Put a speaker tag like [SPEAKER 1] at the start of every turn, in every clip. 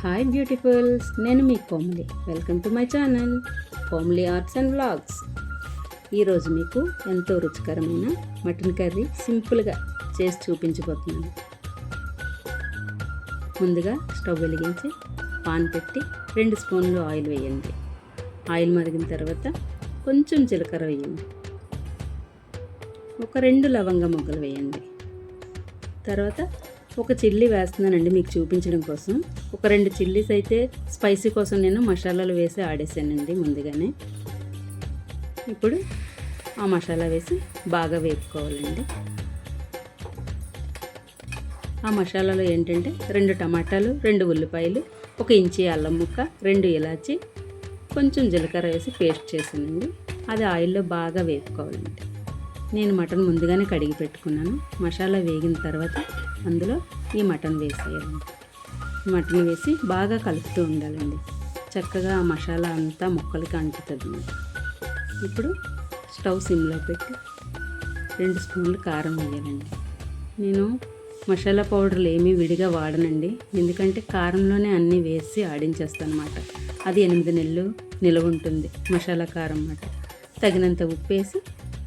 [SPEAKER 1] Hi beautifuls నేను మీ Komali. Welcome to my channel Komali arts and vlogs. ఈరోజు మీకు ఎంతో రుచికరమైన మటన్ కర్రీ సింపుల్గా చేసి చూపించబోతున్నాను. ముందుగా స్టవ్ వెలిగించి పాన్ పెట్టి రెండు స్పూన్లు ఆయిల్ వేయండి. ఆయిల్ మరిగిన తర్వాత కొంచెం జీలకర్ర వేయండి. ఒక రెండు లవంగ మొగ్గలు వేయండి. తర్వాత ఒక చిల్లీ వేస్తున్నానండి మీకు చూపించడం కోసం. ఒక రెండు చిల్లీస్ అయితే స్పైసీ కోసం నేను మసాలాలు వేసి ఆడేసానండి ముందుగానే. ఇప్పుడు ఆ మసాలా వేసి బాగా వేపుకోవాలండి. ఆ మసాలాలో ఏంటంటే రెండు టమాటాలు రెండు ఉల్లిపాయలు ఒక ఇంచి అల్లం ముక్క రెండు ఇలాచి కొంచెం జీలకర్ర వేసి పేస్ట్ చేసానండి అది ఆయిల్లో బాగా వేపుకోవాలండి. నేను మటన్ ముందుగానే కడిగి పెట్టుకున్నాను. మసాలా వేగిన తర్వాత అందులో ఈ మటన్ వేసేయాలండి మటన్ వేసి బాగా కలుపుతూ ఉండాలండి. చక్కగా ఆ మసాలా అంతా ముక్కలకి అంటుతుంది. ఇప్పుడు స్టవ్ సిమ్లో పెట్టి రెండు స్పూన్లు కారం వేయాలండి. నేను మసాలా పౌడర్లు ఏమీ విడిగా వాడనండి. ఎందుకంటే కారంలోనే అన్నీ వేసి ఆడించేస్తాను అనమాట అది ఎనిమిది నెలలు నిలవ ఉంటుంది మసాలా కారం అన్నమాట తగినంత ఉప్పు వేసి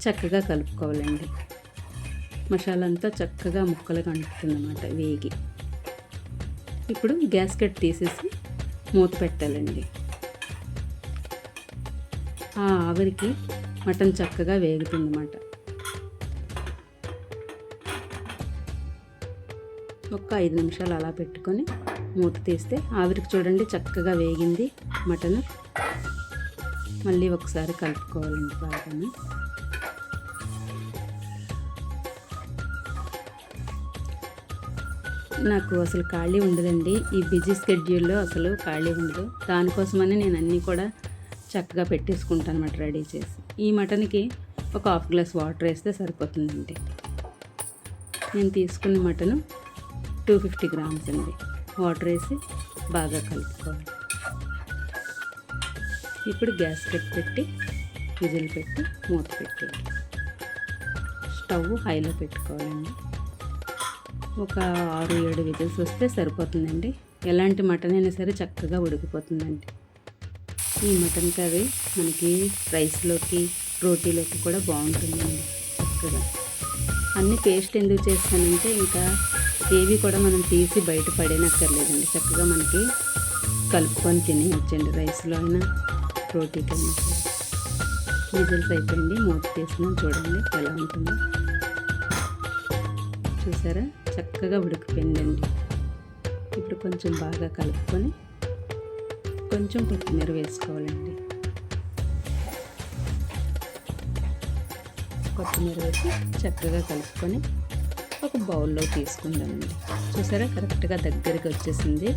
[SPEAKER 1] చక్కగా కలుపుకోవాలండి. మసాలా అంతా చక్కగా ముక్కలుగా అంటుతుందన్నమాట వేగి. ఇప్పుడు గ్యాస్ కట్ తీసేసి మూత పెట్టాలండి. ఆ ఆవిరికి మటన్ చక్కగా వేగుతుందన్నమాట. ఒక్క ఐదు నిమిషాలు అలా పెట్టుకొని మూత తీస్తే ఆవిరికి చూడండి చక్కగా వేగింది మటన్. మళ్ళీ ఒకసారి కలుపుకోవాలండి బాగా నాకు అసలు ఖాళీ ఉండదండి. ఈ బిజీ స్కెడ్యూల్లో అసలు ఖాళీ ఉండదు. దానికోసమని నేను అన్నీ కూడా చక్కగా పెట్టేసుకుంటాను అనమాట రెడీ చేసి. ఈ మటన్కి ఒక హాఫ్ గ్లాస్ వాటర్ వేస్తే సరిపోతుందండి. నేను తీసుకున్న మటను టూ ఫిఫ్టీ గ్రామ్స్ అండి. వాటర్ వేసి బాగా కలుపుకోవాలి. ఇప్పుడు గ్యాస్ కట్ పెట్టి విజిల్ పెట్టి మూత పెట్టేయాలి. స్టవ్ హైలో పెట్టుకోవాలండి. ఒక ఆరు ఏడు విజిల్స్ వస్తే సరిపోతుందండి. ఎలాంటి మటన్ అయినా సరే చక్కగా ఉడికిపోతుందండి. ఈ మటన్ కర్రీ మనకి రైస్లోకి రోటీలోకి కూడా బాగుంటుందండి. చక్కగా. అన్ని పేస్ట్ ఎందుకు చేస్తానంటే ఇంకా ఏవి కూడా మనం తీసి బయట పడేనక్కర్లేదండి. చక్కగా మనకి కలుపుకొని తినేయచ్చండి రైస్లో అయినా రోటీకైనా విజిల్స్ అయిపోయింది. మూత తీసినా చూడండి ఎలా ఉంటుందో. చూసారా? చక్కగా ఉడికిపోయిందండి. ఇప్పుడు కొంచెం బాగా కలుపుకొని కొంచెం కొత్తిమీర వేసుకోవాలండి. కొత్తిమీర వేసి చక్కగా కలుపుకొని ఒక బౌల్లో తీసుకుందామండి. చూసారా? కరెక్ట్గా దగ్గరికి వచ్చేసింది.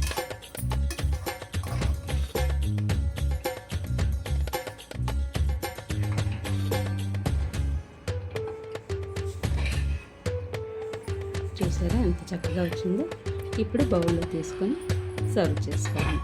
[SPEAKER 1] చూసారా? ఎంత చక్కగా వచ్చిందో. ఇప్పుడు బౌల్లో తీసుకొని సర్వ్ చేసుకోవాలి.